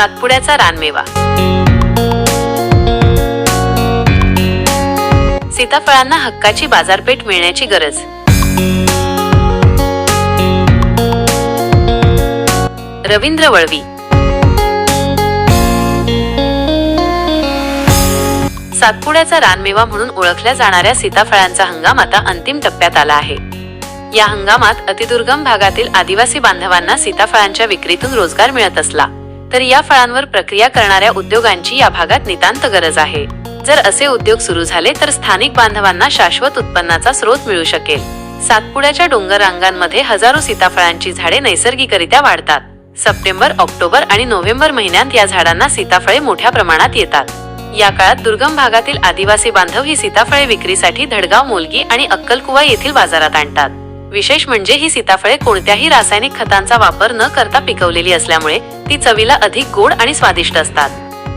सातपुड्याचा रानमेवा. सीताफळांना हक्काची बाजारपेठ मिळण्याची गरज. रवींद्र वळवी. सातपुड्याचा रानमेवा म्हणून ओळखल्या जाणाऱ्या सीताफळांचा हंगाम आता अंतिम टप्प्यात आला आहे. या हंगामात अतिदुर्गम भागातील आदिवासी बांधवांना सीताफळांच्या विक्रीतून रोजगार मिळत असला. तर या फळांवर प्रक्रिया करणाऱ्या उद्योगांची या भागात नितांत गरज आहे. जर असे उद्योग सुरू झाले तर स्थानिक बांधवांना शाश्वत उत्पन्नाचा स्रोत मिळू शकेल. सातपुड्याच्या डोंगर रांगांमध्ये हजारो सीताफळांची झाडे नैसर्गिकरित्या वाढतात. सप्टेंबर ऑक्टोबर आणि नोव्हेंबर महिन्यात या झाडांना सीताफळे मोठ्या प्रमाणात येतात. या काळात दुर्गम भागातील आदिवासी बांधव ही सीताफळे विक्रीसाठी धडगाव मोलगी आणि अक्कलकुवा येथील बाजारात आणतात. विशेष म्हणजे ही सीताफळे कोणत्याही रासायनिक खतांचा वापर न करता पिकवलेली असल्यामुळे ती चवीला अधिक गोड आणि स्वादिष्ट असतात.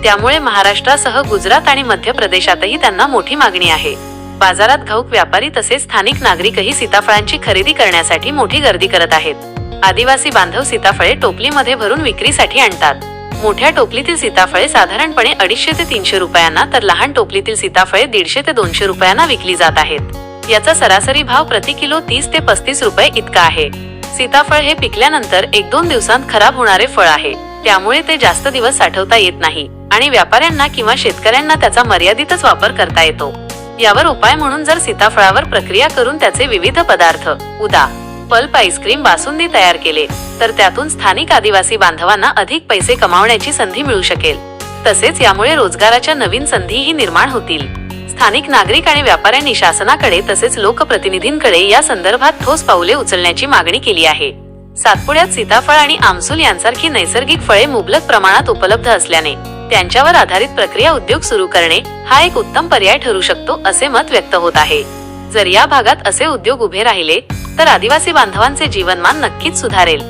त्यामुळे महाराष्ट्रासह गुजरात आणि मध्य प्रदेशातही त्यांना मोठी मागणी आहे. बाजारात घाऊक व्यापारी तसेच स्थानिक नागरिकही सीताफळांची खरेदी करण्यासाठी मोठी गर्दी करत आहेत. आदिवासी बांधव सीताफळे टोपलीमध्ये भरून विक्रीसाठी आणतात. मोठ्या टोपलीतील सीताफळे साधारणपणे अडीचशे ते तीनशे रुपयांना तर लहान टोपलीतील सीताफळे दीडशे ते दोनशे रुपयांना विकली जात आहेत. याचा सरासरी भाव प्रति किलो तीस ते पस्तीस रुपये इतका आहे. सीताफळ हे पिकल्यानंतर एक दोन दिवसांत खराब होणारे फळ आहे. त्यामुळे ते जास्त दिवस साठवता येत नाही आणि व्यापाऱ्यांना किंवा शेतकऱ्यांना त्याचा मर्यादितच वापर करता येतो. यावर उपाय म्हणून जर सीताफळावर प्रक्रिया करून त्याचे विविध पदार्थ उदा पल्प आईस्क्रीम बासुंदी तयार केले तर त्यातून स्थानिक आदिवासी बांधवांना अधिक पैसे कमावण्याची संधी मिळू शकेल. तसेच यामुळे रोजगाराच्या नवीन संधीही निर्माण होतील. स्थानिक नागरिक आणि व्यापाऱ्यांनी शासनाकडे तसेच लोकप्रतिनिधींकडे या संदर्भात ठोस पाऊले उचलण्याची मागणी केली आहे. सातपुड्यात सीताफळ आणि आमसूल यांसारखी नैसर्गिक फळे मुबलक प्रमाणात उपलब्ध असल्याने त्यांच्यावर आधारित प्रक्रिया उद्योग सुरू करणे हा एक उत्तम पर्याय ठरू शकतो असे मत व्यक्त होत आहे. जर या भागात असे उद्योग उभे राहिले तर आदिवासी बांधवांचे जीवनमान नक्कीच सुधारेल.